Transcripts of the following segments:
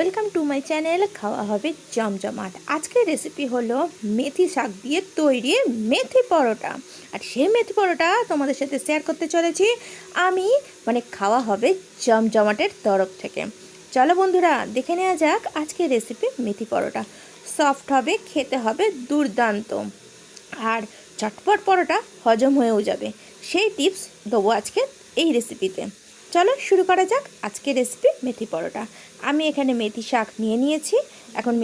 Welcome to my channel, খাওয়া হবে জমজমাট। আজকের রেসিপি হলো মেথি শাক দিয়ে তৈরি মেথি পরোটা। আর সেই মেথি পরোটা তোমাদের সাথে শেয়ার করতে চলেছি আমি মানে খাওয়া হবে জমজমাটের তরফ থেকে। চলো বন্ধুরা, দেখে নেওয়া যাক আজকের রেসিপি মেথি পরোটা। সফট হবে, খেতে হবে দুর্দান্ত। আর চটপট পরোটা হজম হয়েও যাবে। সেই টিপস দেবো আজকে এই রেসিপিতে চলো শুরু করা যাক আজকের রেসিপি মেথি পরোটা। আমি এখানে মেথি শাক নিয়ে নিয়েছি। এখন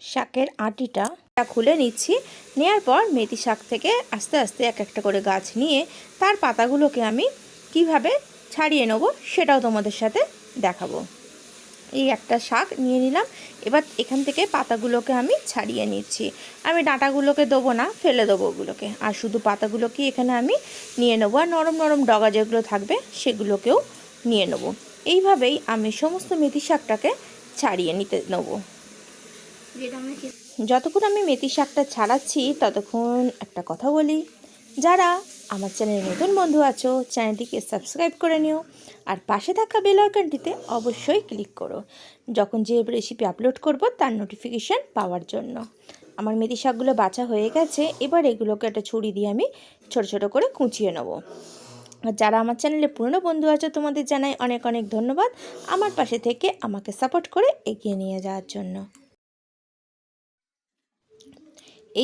শাকের আটিটা খুলে নিচ্ছি। নেওয়ার পর মেথি শাক থেকে আস্তে আস্তে এক একটা করে গাছ নিয়ে তার পাতাগুলোকে আমি কীভাবে ছাড়িয়ে নেব সেটাও তোমাদের সাথে দেখাবো। এই একটা শাক নিয়ে নিলাম। এবার এখান থেকে পাতাগুলোকে আমি ছাড়িয়ে নিচ্ছি। আমি ডাঁটাগুলোকে দেবো না, ফেলে দেবো ওগুলোকে। আর শুধু পাতাগুলোকে এখানে আমি নিয়ে নেব। আর নরম নরম ডগা যেগুলো থাকবে সেগুলোকেও নিয়ে নেব। এইভাবেই আমি সমস্ত মেথি শাকটাকে ছাড়িয়ে নিতে নেব। যতক্ষণ আমি মেথি শাকটা ছাড়াচ্ছি, ততক্ষণ একটা কথা বলি। যারা আমার চ্যানেলে নতুন বন্ধু আছো, চ্যানেলটিকে সাবস্ক্রাইব করে নিও আর পাশে থাকা বেল আইকনটিতে অবশ্যই ক্লিক করো। যখন যে রেসিপি আপলোড করব, তার নোটিফিকেশান পাওয়ার জন্য। আমার মেথি শাকগুলো বাছা হয়ে গেছে, এবার এগুলোকে একটা ছুরি দিয়ে আমি ছোট ছোট করে কুচিয়ে নেব। যারা আমার চ্যানেলে পুরনো বন্ধু আছে, তোমাদের জানাই অনেক অনেক ধন্যবাদ। আমার পাশে থেকে আমাকে সাপোর্ট করে এগিয়ে নিয়ে যাওয়ার জন্য।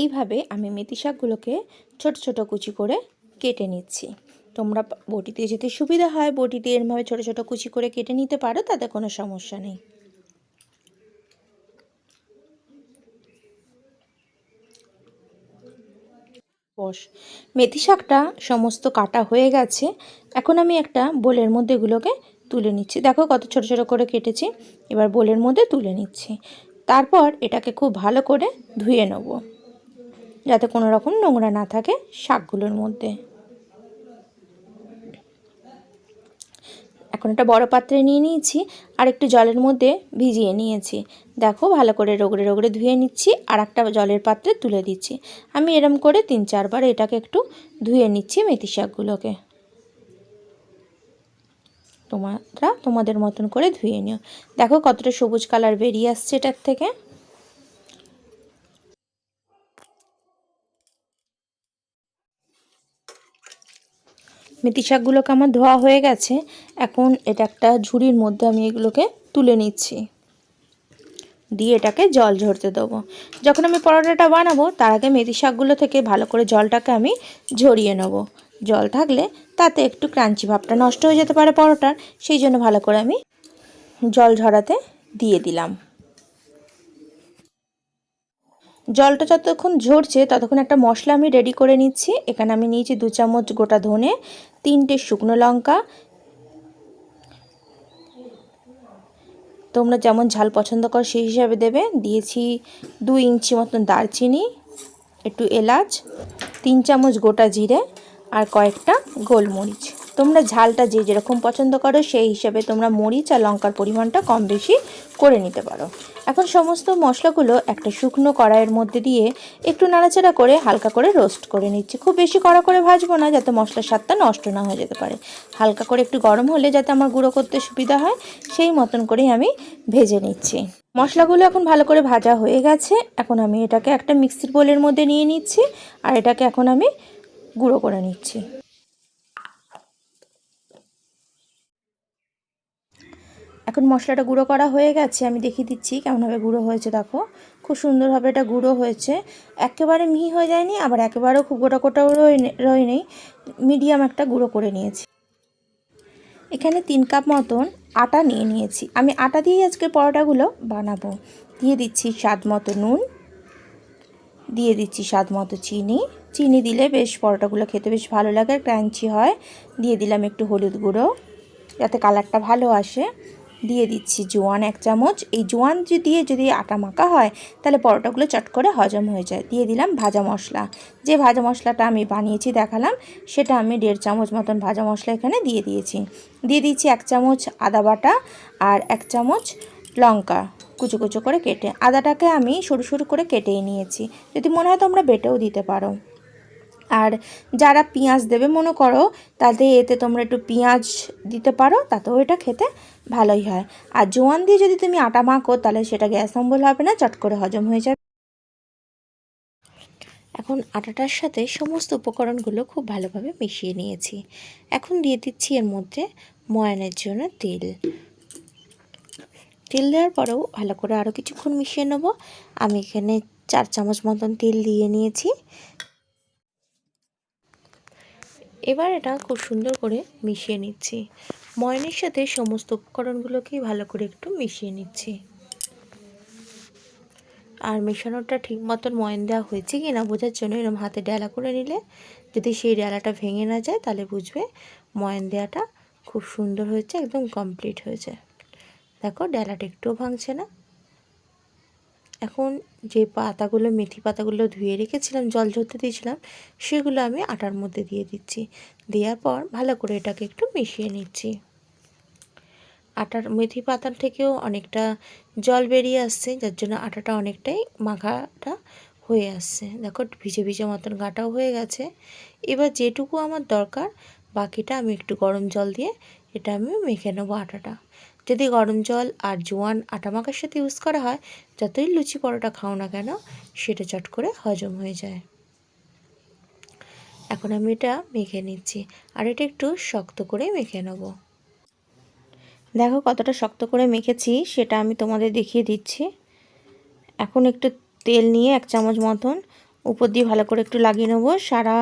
এইভাবে আমি মেথি শাকগুলোকে ছোট ছোট কুচি করে কেটে নিচ্ছি। তোমরা বটিতে যেতে সুবিধা হয়, বটিতে এরমভাবে ছোট ছোট কুচি করে কেটে নিতে পারো, তাতে কোনো সমস্যা নেই। বস। মেথি শাকটা সমস্ত কাটা হয়ে গেছে। এখন আমি একটা বোলের মধ্যে এগুলোকে তুলে নিচ্ছি। দেখো কত ছোট ছোট করে কেটেছি। এবার বোলের মধ্যে তুলে নিচ্ছি। তারপর এটাকে খুব ভালো করে ধুয়ে নেব। যাতে কোনো রকম নোংরা না থাকে শাকগুলোর মধ্যে। এখন একটা বড় পাত্রে নিয়ে নিয়েছি, আর একটু জলের মধ্যে ভিজিয়ে নিয়েছি। দেখো, ভালো করে রগড়ে রোগড়ে ধুয়ে নিচ্ছি, আর একটা জলের পাত্রে তুলে দিচ্ছি। আমি এরম করে তিন চারবার এটাকে একটু ধুয়ে নিচ্ছি মেথি শাকগুলোকে। তোমরা তোমাদের মতন করে ধুয়ে নিও। দেখো কতটা সবুজ কালার বেরিয়ে আসছে এটার থেকে। মেথি শাকগুলোকে আমার ধোয়া হয়ে গেছে। এখন এটা একটা ঝুড়ির মধ্যে আমি এগুলোকে তুলে নিচ্ছি। দিয়ে এটাকে জল ঝরতে দেবো। যখন আমি পরোটাটা বানাবো, তার আগে মেথি শাকগুলো থেকে ভালো করে জলটাকে আমি ঝরিয়ে নেব। জল থাকলে তাতে একটু ক্রাঞ্চি ভাবটা নষ্ট হয়ে যেতে পারে পরোটার, সেই জন্য ভালো করে আমি জল ঝরাতে দিয়ে দিলাম। জলটা যতক্ষণ ঝরছে, ততক্ষণ একটা মশলা আমি রেডি করে নিচ্ছি। এখানে আমি নিয়েছি দু চামচ গোটা ধনে, তিনটে শুকনো লঙ্কা। তোমরা যেমন ঝাল পছন্দ করো, সেই হিসাবে দেবে। দিয়েছি দু ইঞ্চি মতন দারচিনি, একটু এলাচ, তিন চামচ গোটা জিরে আর কয়েকটা গোলমরিচ। তোমরা ঝালটা যে যেরকম পছন্দ করো, সেই হিসাবে তোমরা মরিচ আর লঙ্কার পরিমাণটা কম বেশি করে নিতে পারো। এখন সমস্ত মশলাগুলো একটা শুকনো কড়াইয়ের মধ্যে দিয়ে একটু নাড়াচাড়া করে হালকা করে রোস্ট করে নিচ্ছি। খুব বেশি কড়া করে ভাজবো না, যাতে মশলার স্বাদটা নষ্ট না হয়ে যেতে পারে। হালকা করে একটু গরম হলে যাতে আমার গুঁড়ো করতে সুবিধা হয়, সেই মতন করেই আমি ভেজে নিচ্ছি। মশলাগুলো এখন ভালো করে ভাজা হয়ে গেছে। এখন আমি এটাকে একটা মিক্সির বোলের মধ্যে নিয়ে নিচ্ছি, আর এটাকে এখন আমি গুঁড়ো করে নিচ্ছি। এখন মশলাটা গুঁড়ো করা হয়ে গেছে, আমি দেখিয়ে দিচ্ছি কেমনভাবে গুঁড়ো হয়েছে, দেখো। খুব সুন্দরভাবে এটা গুঁড়ো হয়েছে। একেবারে মিহি হয়ে যায়নি, আবার একেবারেও খুব গোটা গোটাও রয়ে নেই। মিডিয়াম একটা গুঁড়ো করে নিয়েছি। এখানে তিন কাপ মতন আটা নিয়ে নিয়েছি। আমি আটা দিয়েই আজকে পরোটাগুলো বানাবো। দিয়ে দিচ্ছি স্বাদ মতো নুন। দিয়ে দিচ্ছি স্বাদ মতো চিনি। চিনি দিলে বেশ পরোটাগুলো খেতে বেশ ভালো লাগে, ক্রাঞ্চি হয়। দিয়ে দিলাম একটু হলুদ গুঁড়ো, যাতে কালারটা ভালো আসে। দিয়ে দিচ্ছি জোয়ান এক চামচ। এই জোয়ান দিয়ে যদি আটা মাখা হয়, তাহলে পরোটাগুলো চট করে হজম হয়ে যায়। দিয়ে দিলাম ভাজা মশলা। যে ভাজা মশলাটা আমি বানিয়েছি, দেখালাম, সেটা আমি দেড় চামচ মতন ভাজা মশলা এখানে দিয়ে দিয়েছি। দিয়ে দিচ্ছি এক চামচ আদা বাটা আর এক চামচ লঙ্কা। কুচো কুচো করে কেটে। আদাটাকে আমি সরু সরু করে কেটেই নিয়েছি। যদি মনে হয় তোমরা বেটেও দিতে পারো। আর যারা পেঁয়াজ দেবে, মনে করো তাতে এতে তোমরা একটু পেঁয়াজ দিতে পারো, তাতেও এটা খেতে ভালোই হয়। আর জোয়ান দিয়ে যদি তুমি আটা মাখো, তাহলে সেটা গ্যাস অম্বল হবে না, চট করে হজম হয়ে যাবে। এখন আটাটার সাথে সমস্ত উপকরণগুলো খুব ভালোভাবে মিশিয়ে নিয়েছি। এখন দিয়ে দিচ্ছি এর মধ্যে ময়ানের জন্য তেল। তেল দেওয়ার পরেও ভালো করে আরও কিছুক্ষণ মিশিয়ে নেব। আমি এখানে চার চামচ মতন তেল দিয়ে নিয়েছি। এবার এটা খুব সুন্দর করে মিশিয়ে নিচ্ছি। ময়নের সাথে সমস্ত উপকরণগুলোকেই ভালো করে একটু মিশিয়ে নিচ্ছি। আর মেশানোটা ঠিক মতন ময়ন দেওয়া হয়েছে কি না বোঝার জন্য এরকম হাতে ডেলা করে নিলে যদি সেই ডেলাটা ভেঙে না যায় তাহলে বুঝবে ময়ন দেওয়াটা খুব সুন্দর হয়েছে, একদম কমপ্লিট হয়েছে। দেখো ডেলাটা একটুও ভাঙছে না। এখন যে পাতাগুলো, মেথি পাতাগুলো ধুয়ে রেখেছিলাম, জল ঝরতে দিয়েছিলাম, সেগুলো আমি আটার মধ্যে দিয়ে দিচ্ছি। দেওয়ার পর ভালো করে এটাকে একটু মিশিয়ে নিচ্ছি। আটার, মেথি পাতার থেকেও অনেকটা জল বেরিয়ে আসছে, যার জন্য আটাটা অনেকটাই মাখাটা হয়ে আসছে। দেখো, ভিজে ভিজে মতন গাটাও হয়ে গেছে। এবার যেটুকু আমার দরকার, বাকিটা আমি একটু গরম জল দিয়ে এটা আমি মেখে নেব আটাটা। যদি গরম জল আর জোয়ান আটা মাখার সাথে ইউজ করা হয়, যতই লুচি পরোটা খাও না কেন, সেটা চট করে হজম হয়ে যায়। এখন আমি এটা মেখে নিচ্ছি, আর এটা একটু শক্ত করে মেখে নেব। দেখো কতটা শক্ত করে মেখেছি, সেটা আমি তোমাদের দেখিয়ে দিচ্ছি। এখন একটু তেল নিয়ে এক চামচ মতন উপর দিয়ে ভালো করে একটু লাগিয়ে নেব। সারা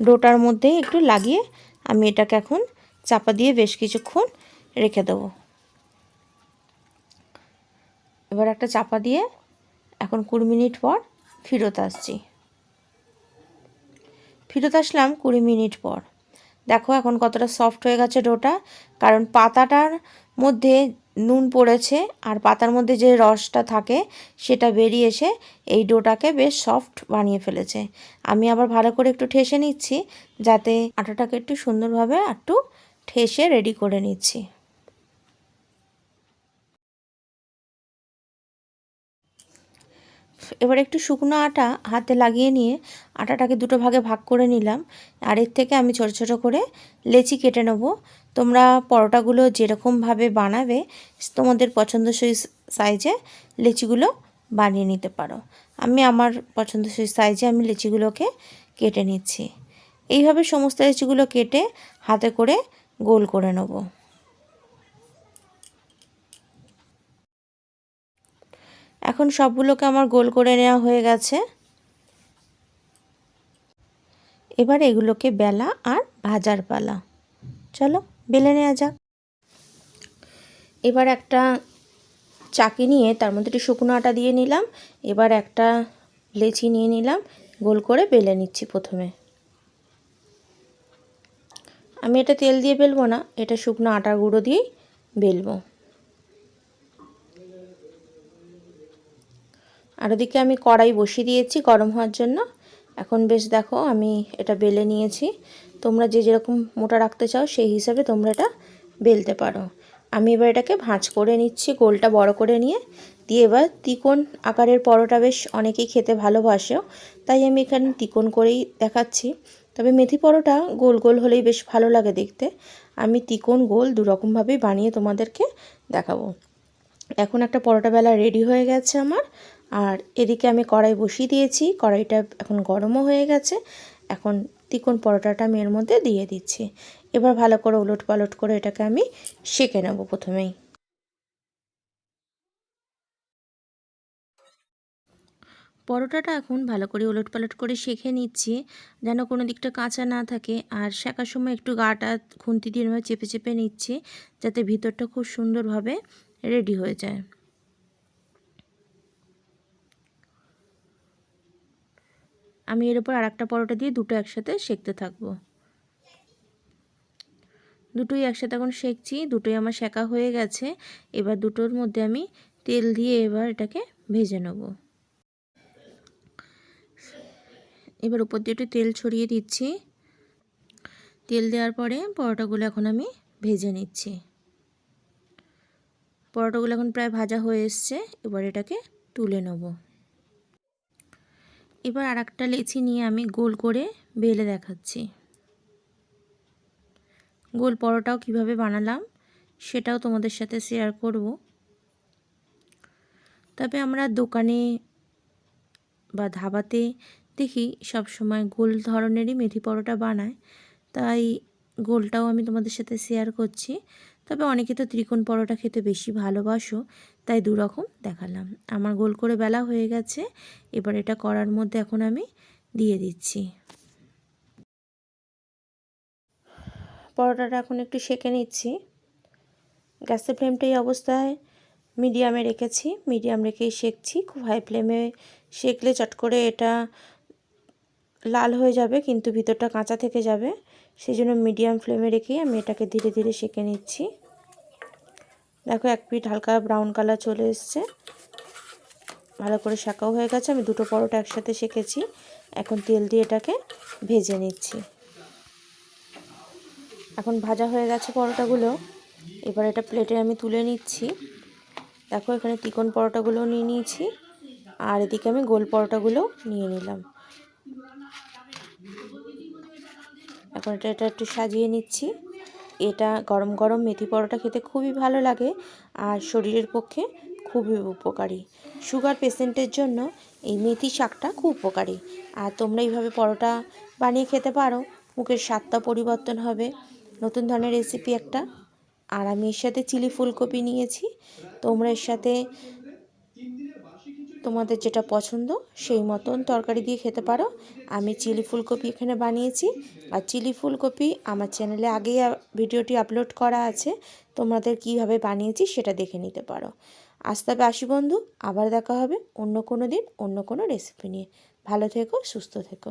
ডোটার মধ্যে একটু লাগিয়ে আমি এটাকে এখন চাপা দিয়ে বেশ কিছুক্ষণ রেখে দেবো। এবার একটা চাপা দিয়ে এখন কুড়ি মিনিট পর ফিরত আসছি। ফিরত আসলাম কুড়ি মিনিট পর। দেখো এখন কতটা সফট হয়ে গেছে ডোটা, কারণ পাতাটার মধ্যে নুন পড়েছে আর পাতার মধ্যে যে রসটা থাকে সেটা বেরিয়ে এসে এই ডোটাকে বেশ সফট বানিয়ে ফেলেছে। আমি আবার ভালো করে একটু ঠেসে নিচ্ছি, যাতে আটাটাকে একটু সুন্দরভাবে একটু ঠেসে রেডি করে নিচ্ছি। এবার একটু শুকনো আটা হাতে লাগিয়ে নিয়ে আটাটাকে দুটো ভাগে ভাগ করে নিলাম। আর এর থেকে আমি ছোট ছোট করে লেচি কেটে নেব। তোমরা পরোটাগুলো যেরকমভাবে বানাবে, তোমাদের পছন্দসই সাইজে লেচিগুলো বানিয়ে নিতে পারো। আমি আমার পছন্দসই সাইজে আমি লেচিগুলোকে কেটে নিচ্ছি। এইভাবে সমস্ত লেচিগুলো কেটে হাতে করে গোল করে নেব। এখন সবগুলোকে আমার গোল করে নেওয়া হয়ে গেছে। এবার এগুলোকে বেলা আর ভাজার পালা। চলো, বেলে নেওয়া যাক। এবার একটা চাকি নিয়ে তার মধ্যে একটু শুকনো আটা দিয়ে নিলাম। এবার একটা লেচি নিয়ে নিলাম। গোল করে বেলে নিচ্ছি প্রথমে। আমি এটা তেল দিয়ে বেলবো না, এটা শুকনো আটার গুঁড়ো দিয়েই বেলবো। আর ওদিকে আমি কড়াই বসিয়ে দিয়েছি গরম হওয়ার জন্য। এখন বেশ দেখো আমি এটা বেলে নিয়েছি। তোমরা যে যেরকম মোটা রাখতে চাও সেই হিসাবে তোমরা এটা বেলতে পারো। আমি এবার এটাকে ভাঁজ করে নিচ্ছি, গোলটা বড় করে নিয়ে। দিয়ে এবার তিকোন আকারের পরোটা বেশ অনেকেই খেতে ভালোবাসেও তাই আমি এখানে তিকোন করেই দেখাচ্ছি। তবে মেথি পরোটা গোল গোল হলেই বেশ ভালো লাগে দেখতে। আমি তিকোন গোল দুরকমভাবেই বানিয়ে তোমাদেরকে দেখাবো। এখন একটা পরোটা বেলা রেডি হয়ে গেছে আমার। আর এদিকে আমি কড়াই বসিয়ে দিয়েছি। কড়াইটা এখন গরমও হয়ে গেছে। এখন তিকোন পরোটাটা আমি এর মধ্যে দিয়ে দিচ্ছি। এবার ভালো করে উলট পালট করে এটাকে আমি সেঁকে নেব প্রথমেই। পরোটাটা এখন ভালো করে ওলট পালট করে শেখে নিচ্ছি, যেন কোনো দিকটা কাঁচা না থাকে। আর শেখার সময় একটু গাটা খুন্তি দিয়ে চেপে চেপে নিচ্ছি, যাতে ভিতরটা খুব সুন্দরভাবে রেডি হয়ে যায়। আমি এর উপর আর একটা পরোটা দিয়ে দুটো একসাথে সেঁকতে থাকব। দুটোই একসাথে এখন সেঁকছি, দুটোই আমার শেখা হয়ে গেছে। এবার দুটোর মধ্যে আমি তেল দিয়ে এবার এটাকে ভেজে নেব। এবার উপর দিয়ে একটু তেল ছড়িয়ে দিচ্ছি। তেল দেওয়ার পরে পরোটাগুলো এখন আমি ভেজে নিচ্ছি। পরোটাগুলো এখন প্রায় ভাজা হয়ে এসছে, এবার এটাকে তুলে নেব। এবার আর একটা লেচি নিয়ে আমি গোল করে বেলে দেখাচ্ছি। গোল পরোটাও কীভাবে বানালাম সেটাও তোমাদের সাথে শেয়ার করব। তবে আমরা দোকানে বা ধাবাতে দেখি সব সময় গোল ধরনেরই মেথি পরোটা বানায়, তাই গোলটাও আমি তোমাদের সাথে শেয়ার করছি। তবে অনেকে তো ত্রিকোণ পরোটা খেতে বেশি ভালোবাসো, তাই দু রকম দেখালাম। আমার গোল করে বেলা হয়ে গেছে, এবার এটা করার মধ্যে এখন আমি দিয়ে দিচ্ছি। পরোটাটা এখন একটু সেঁকে নিচ্ছি। গ্যাসের ফ্লেমটা এই অবস্থায় মিডিয়ামে রেখেছি, মিডিয়াম রেখেই সেঁকছি। খুব হাই ফ্লেমে সেঁকলে চট করে এটা লাল হয়ে যাবে, কিন্তু ভিতরটা কাঁচা থেকে যাবে। সেই জন্য মিডিয়াম ফ্লেমে রেখেই আমি এটাকে ধীরে ধীরে সেঁকে নিচ্ছি। দেখো, এক পিঠ হালকা ব্রাউন কালার চলে এসছে। ভালো করে শাঁকাও হয়ে গেছে। আমি দুটো পরোটা একসাথে সেঁকেছি। এখন তেল দিয়ে এটাকে ভেজে নিচ্ছি। এখন ভাজা হয়ে গেছে পরোটাগুলো। এবার এটা প্লেটে আমি তুলে নিচ্ছি। দেখো, এখানে তিকোন পরোটাগুলো নিয়ে নিয়েছি। আর এদিকে আমি গোল পরোটাগুলো নিয়ে নিলাম। এখন এটা এটা একটু সাজিয়ে নিচ্ছি। এটা গরম গরম মেথি পরোটা খেতে খুবই ভালো লাগে আর শরীরের পক্ষে খুবই উপকারী। সুগার পেশেন্টের জন্য এই মেথি শাকটা খুব উপকারী। আর তোমরা এইভাবে পরোটা বানিয়ে খেতে পারো, মুখের স্বাদটা পরিবর্তন হবে। নতুন ধরনের রেসিপি একটা। আর আমি এর সাথে চিলি ফুলকপি নিয়েছি। তোমরা এর সাথে তোমাদের যেটা পছন্দ, সেই মতন তরকারি দিয়ে খেতে পারো। আমি চিলি ফুলকপি এখানে বানিয়েছি। আর চিলি ফুলকপি আমার চ্যানেলে আগেই ভিডিওটি আপলোড করা আছে। তোমাদের কীভাবে বানিয়েছি সেটা দেখে নিতে পারো। আজ হবে আসি বন্ধু, আবার দেখা হবে অন্য কোনো দিন, অন্য কোনো রেসিপি নিয়ে। ভালো থেকো, সুস্থ থেকো।